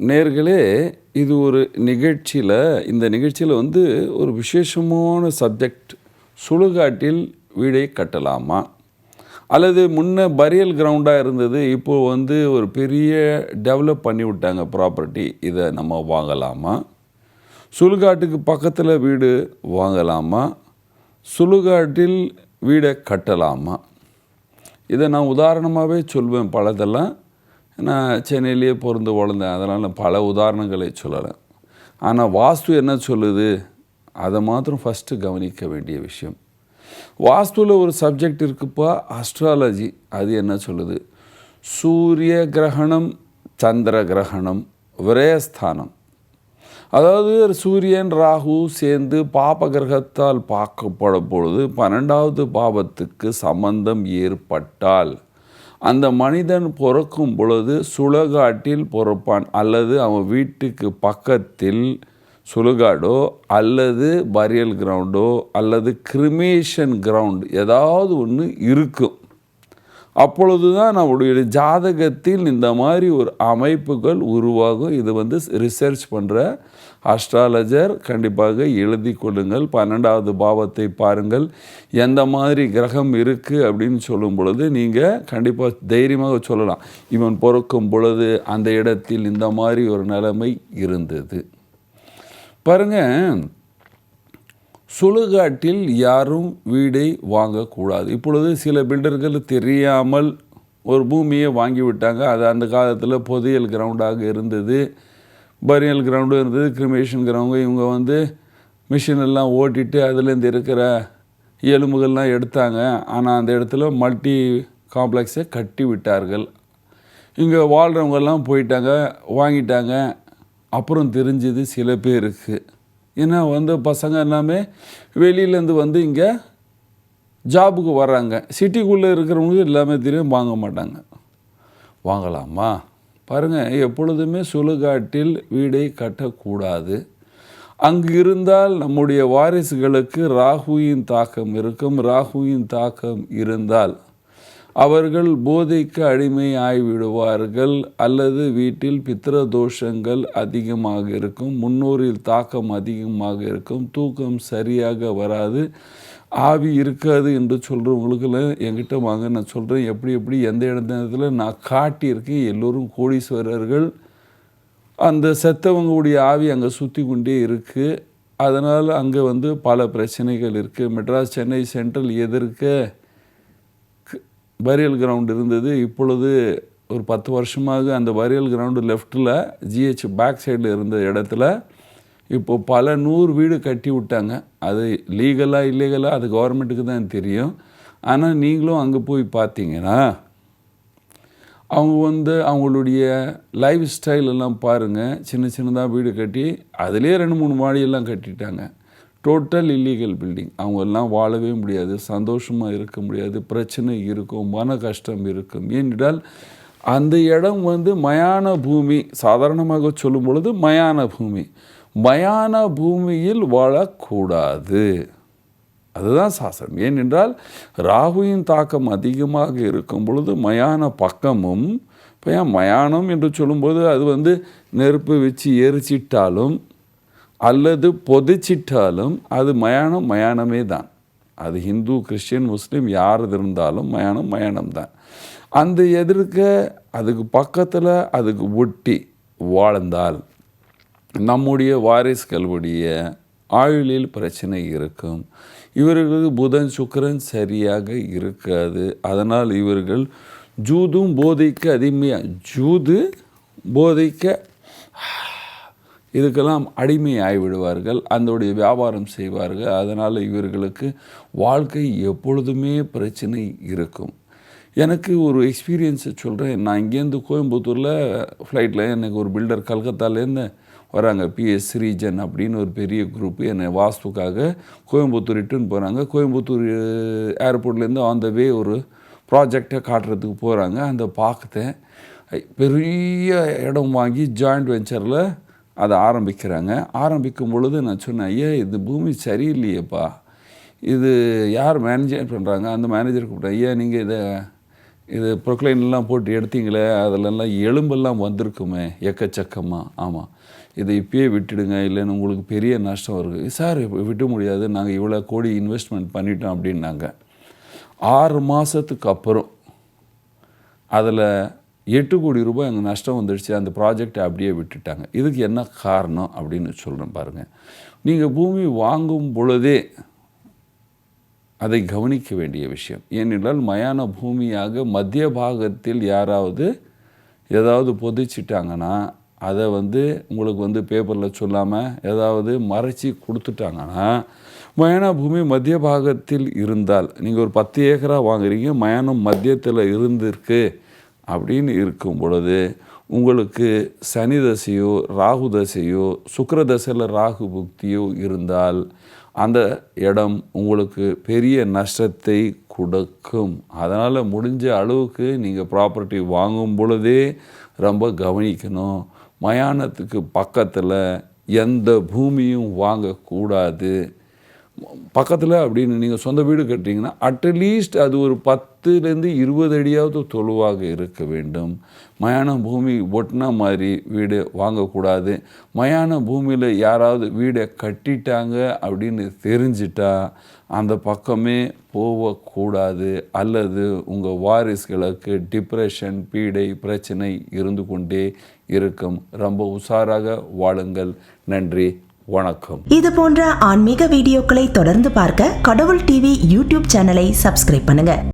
நேர்களே இது ஒரு நிகழ்ச்சியில் இந்த நிகழ்ச்சியில் வந்து ஒரு விசேஷமான சப்ஜெக்ட் சுடுகாட்டில் வீடை கட்டலாமா? அல்லது முன்ன பரியல் கிரவுண்டாக இருந்தது இப்போது வந்து ஒரு பெரிய டெவலப் பண்ணி விட்டாங்க ப்ராப்பர்ட்டி இதை நம்ம வாங்கலாமா? சுடுகாட்டுக்கு பக்கத்தில் வீடு வாங்கலாமா? சுடுகாட்டில் வீடை கட்டலாமா? இதை நான் உதாரணமாகவே சொல்வேன் பலதெல்லாம். நான் சென்னையிலேயே பிறந்து வளர்ந்தேன். அதனால் நான் பல உதாரணங்களை சொல்லலாம் ஆனால் வாஸ்து என்ன சொல்லுது? அதை மாத்திரம் ஃபஸ்ட்டு கவனிக்க வேண்டிய விஷயம். வாஸ்துவில் ஒரு சப்ஜெக்ட் இருக்குப்பா அஸ்ட்ராலஜி அது என்ன சொல்லுது? சூரிய கிரகணம் சந்திர கிரகணம் விரயஸ்தானம். அதாவது சூரியன் ராகு சேர்ந்து பாப கிரகத்தால் பார்க்கப்படும் பொழுது பன்னெண்டாவது பாவத்துக்கு சம்பந்தம் ஏற்பட்டால் அந்த மனிதன் பிறக்கும் பொழுது சுழகாட்டில் பிறப்பான். அல்லது அவன் வீட்டுக்கு பக்கத்தில் சுழுகாடோ அல்லது பரியல் கிரவுண்டோ அல்லது கிரிமேஷன் கிரவுண்ட் ஏதாவது ஒன்று இருக்கும். அப்பொழுது தான் நம்முடைய ஜாதகத்தில் இந்த மாதிரி ஒரு அமைப்புகள் உருவாகும். இது வந்து ரிசர்ச் பண்ணுற அஸ்ட்ராலஜர் கண்டிப்பாக எழுதி கொள்ளுங்கள். பன்னெண்டாவது பாவத்தை பாருங்கள். எந்த மாதிரி கிரகம் இருக்குது அப்படின்னு சொல்லும் பொழுது நீங்கள் கண்டிப்பாக தைரியமாக சொல்லலாம். இவன் பிறக்கும் பொழுது அந்த இடத்தில் இந்த மாதிரி ஒரு நிலைமை இருந்தது. பாருங்கள் சுழுகாட்டில் யாரும் வீடை வாங்கக்கூடாது. இப்பொழுது சில பில்டர்கள் தெரியாமல் ஒரு பூமியை வாங்கி விட்டாங்க அது அந்த காலத்தில் பொதியல் கிரவுண்டாக இருந்தது. பரியல் கிரவுண்டும் இருந்தது கிரிமேஷன் கிரவுண்டு இவங்க வந்து மிஷின் எல்லாம் ஓட்டிட்டு அதுலேருந்து இருக்கிற எலும்புகள்லாம் எடுத்தாங்க. ஆனால் அந்த இடத்துல மல்டி காம்ப்ளெக்ஸை கட்டி விட்டார்கள். இங்கே வாழ்கிறவங்கெல்லாம் போயிட்டாங்க வாங்கிட்டாங்க. அப்புறம் தெரிஞ்சுது சில பேருக்கு. ஏன்னா வந்து பசங்க எல்லாமே வெளியிலேருந்து வந்து இங்கே ஜாபுக்கு வர்றாங்க. சிட்டிக்குள்ளே இருக்கிறவங்களுக்கு எல்லாமே தெரியும் வாங்க மாட்டாங்க. வாங்கலாமா? பாருங்கள் எப்பொழுதுமே சுழுகாட்டில் வீடை கட்டக்கூடாது. அங்கு இருந்தால் நம்முடைய வாரிசுகளுக்கு ராகுவின் தாக்கம் இருக்கும். ராகுவின் தாக்கம் இருந்தால் அவர்கள் போதைக்கு அடிமை ஆகிவிடுவார்கள் அல்லது வீட்டில் பித்திர தோஷங்கள் அதிகமாக இருக்கும் முன்னோரில் தாக்கம் அதிகமாக இருக்கும் தூக்கம் சரியாக வராது ஆவி இருக்காது என்று சொல்கிறவங்களுக்கு என்கிட்ட வாங்க நான் சொல்கிறேன் எப்படி எப்படி எந்த இடத்துல நான் காட்டியிருக்கேன் எல்லோரும் கோடீஸ்வரர்கள் அந்த செத்தவங்களுடைய ஆவி அங்கே சுற்றி கொண்டே இருக்குது அதனால் அங்கே வந்து பல பிரச்சனைகள் இருக்குது மெட்ராஸ் சென்னை சென்ட்ரல் எதிர்க்க பரியல் கிரவுண்ட் இருந்தது. இப்பொழுது ஒரு பத்து வருஷமாக அந்த பரியல் கிரவுண்டு லெஃப்ட்டில் ஜிஹெச் பேக் சைடில் இருந்த இடத்துல இப்போது பல நூறு வீடு கட்டி விட்டாங்க. அது லீகலாக இல்லீகலாக அது கவர்மெண்ட்டுக்கு தான் தெரியும். ஆனால் நீங்களும் அங்கே போய் பார்த்தீங்கன்னா அவங்க வந்து அவங்களுடைய லைஃப் ஸ்டைல் எல்லாம் பாருங்கள் சின்ன சின்னதாக வீடு கட்டி அதிலே ரெண்டு மூணு மாடியெல்லாம் கட்டிட்டாங்க. டோட்டல் இல்லீகல் பில்டிங் அவங்கெல்லாம் வாழவே முடியாது சந்தோஷமாக இருக்க முடியாது பிரச்சனை இருக்கும் மன கஷ்டம் இருக்கும். ஏனென்றால் அந்த இடம் வந்து மயான பூமி சாதாரணமாக சொல்லும் பொழுது மயான பூமி. மயான பூமியில் வாழக்கூடாது. அதுதான் சாஸ்திரம் ஏனென்றால் ராகுவின் தாக்கம் அதிகமாக இருக்கும் பொழுது மயான பக்கமும் இப்போ ஏன் மயானம் என்று சொல்லும்போது அது வந்து நெருப்பு வச்சு எரிச்சிட்டாலும் அல்லது பொதிச்சிட்டாலும் அது மயானம் மயானமே தான். அது ஹிந்து கிறிஸ்டின் முஸ்லீம் யார் இருந்தாலும் மயானம் மயானம் தான். அந்த எதிர்க்க அதுக்கு பக்கத்தில் அதுக்கு ஒட்டி வாழ்ந்தால் நம்முடைய வாரிசுகளுடைய ஆயுளில் பிரச்சனை இருக்கும். இவர்களுக்கு புதன் சுக்கரன் சரியாக இருக்காது. அதனால் இவர்கள் ஜூதும் போதைக்கு அதிகமையாக ஜூது போதைக்க இதுக்கெல்லாம் அடிமை ஆகிவிடுவார்கள் அதனுடைய வியாபாரம் செய்வார்கள். அதனால் இவர்களுக்கு வாழ்க்கை எப்பொழுதுமே பிரச்சனை இருக்கும். எனக்கு ஒரு எக்ஸ்பீரியன்ஸை சொல்கிறேன் நான் இங்கேருந்து கோயம்புத்தூரில் ஃப்ளைட்டில் எனக்கு ஒரு பில்டர் கல்கத்தாலேருந்து வராங்க. பிஎஸ் ஸ்ரீஜன் அப்படின்னு ஒரு பெரிய குரூப்பு என்னை வாஸ்துக்காக கோயம்புத்தூர் இட்டுன்னு போகிறாங்க கோயம்புத்தூர் ஏர்போர்ட்லேருந்து ஆன் த வே ஒரு ப்ராஜெக்டை காட்டுறதுக்கு போகிறாங்க அந்த பார்த்தேன் பெரிய இடம் வாங்கி ஜாயிண்ட் வெஞ்சரில் அதை ஆரம்பிக்கிறாங்க. ஆரம்பிக்கும் பொழுது நான் சொன்னேன் ஐயா இது பூமி சரியில்லையேப்பா. இது யார் மேனேஜர் பண்ணுறாங்க அந்த மேனேஜர் கூப்பிட்டேன் ஐயா நீங்கள் இதை இது ப்ரொக்ளைன்லாம் போட்டு எடுத்தீங்களே அதிலெல்லாம் எலும்பெல்லாம் வந்திருக்குமே எக்கச்சக்கமாக ஆமாம் இதை இப்பயே விட்டுடுங்க இல்லைன்னு உங்களுக்கு பெரிய நஷ்டம் வருது. சார் விட்டு முடியாது நாங்கள் இவ்வளோ கோடி இன்வெஸ்ட்மெண்ட் பண்ணிட்டோம் அப்படின்னாங்க. ஆறு மாதத்துக்கு அப்புறம் அதில் எட்டு கோடி ரூபாய் எங்கள் நஷ்டம் வந்துடுச்சு அந்த ப்ராஜெக்டை அப்படியே விட்டுட்டாங்க. இதுக்கு என்ன காரணம் அப்படின்னு சொல்கிறேன் பாருங்கள் நீங்கள் பூமி வாங்கும் பொழுதே அதை கவனிக்க வேண்டிய விஷயம். ஏனென்றால் மயான பூமியாக மத்திய பாகத்தில் யாராவது ஏதாவது பொதிச்சிட்டாங்கன்னா அதை வந்து உங்களுக்கு வந்து பேப்பரில் சொல்லாமல் ஏதாவது மறைச்சி கொடுத்துட்டாங்கன்னா மயான பூமி மத்திய பாகத்தில் இருந்தால் நீங்கள் ஒரு பத்து ஏக்கரா வாங்குறீங்க மயானம் மத்தியத்தில் இருந்திருக்கு அப்படின்னு இருக்கும் பொழுது உங்களுக்கு சனி தசையோ ராகு தசையோ சுக்கர தசையில் ராகு புக்தியோ இருந்தால் அந்த இடம் உங்களுக்கு பெரிய நஷ்டத்தை கொடுக்கும். அதனால் முடிஞ்ச அளவுக்கு நீங்கள் ப்ராப்பர்ட்டி வாங்கும் பொழுதே ரொம்ப கவனிக்கணும். மயானத்துக்கு பக்கத்தில் எந்த பூமியும் வாங்கக்கூடாது. பக்கத்தில் அப்படின்னு நீங்கள் சொந்த வீடு கட்டிங்கன்னா அட்லீஸ்ட் அது ஒரு பத்துலேருந்து இருபது அடியாவது தொழுவாக இருக்க வேண்டும். மயான பூமி ஒட்டின மாதிரி வீடு வாங்கக்கூடாது. மயான பூமியில் யாராவது வீடை கட்டிட்டாங்க அப்படின்னு தெரிஞ்சிட்டா அந்த பக்கமே போகக்கூடாது. அல்லது உங்கள் வாரிசுகளுக்கு டிப்ரெஷன் பீடை பிரச்சனை இருந்து கொண்டே இருக்கும். ரொம்ப உஷாராக வாழுங்கள். நன்றி. வணக்கம். இது போன்ற ஆன்மீக வீடியோக்களை தொடர்ந்து பார்க்க கடவுள் டிவி யூடியூப் சேனலை சப்ஸ்கிரைப் பண்ணுங்க.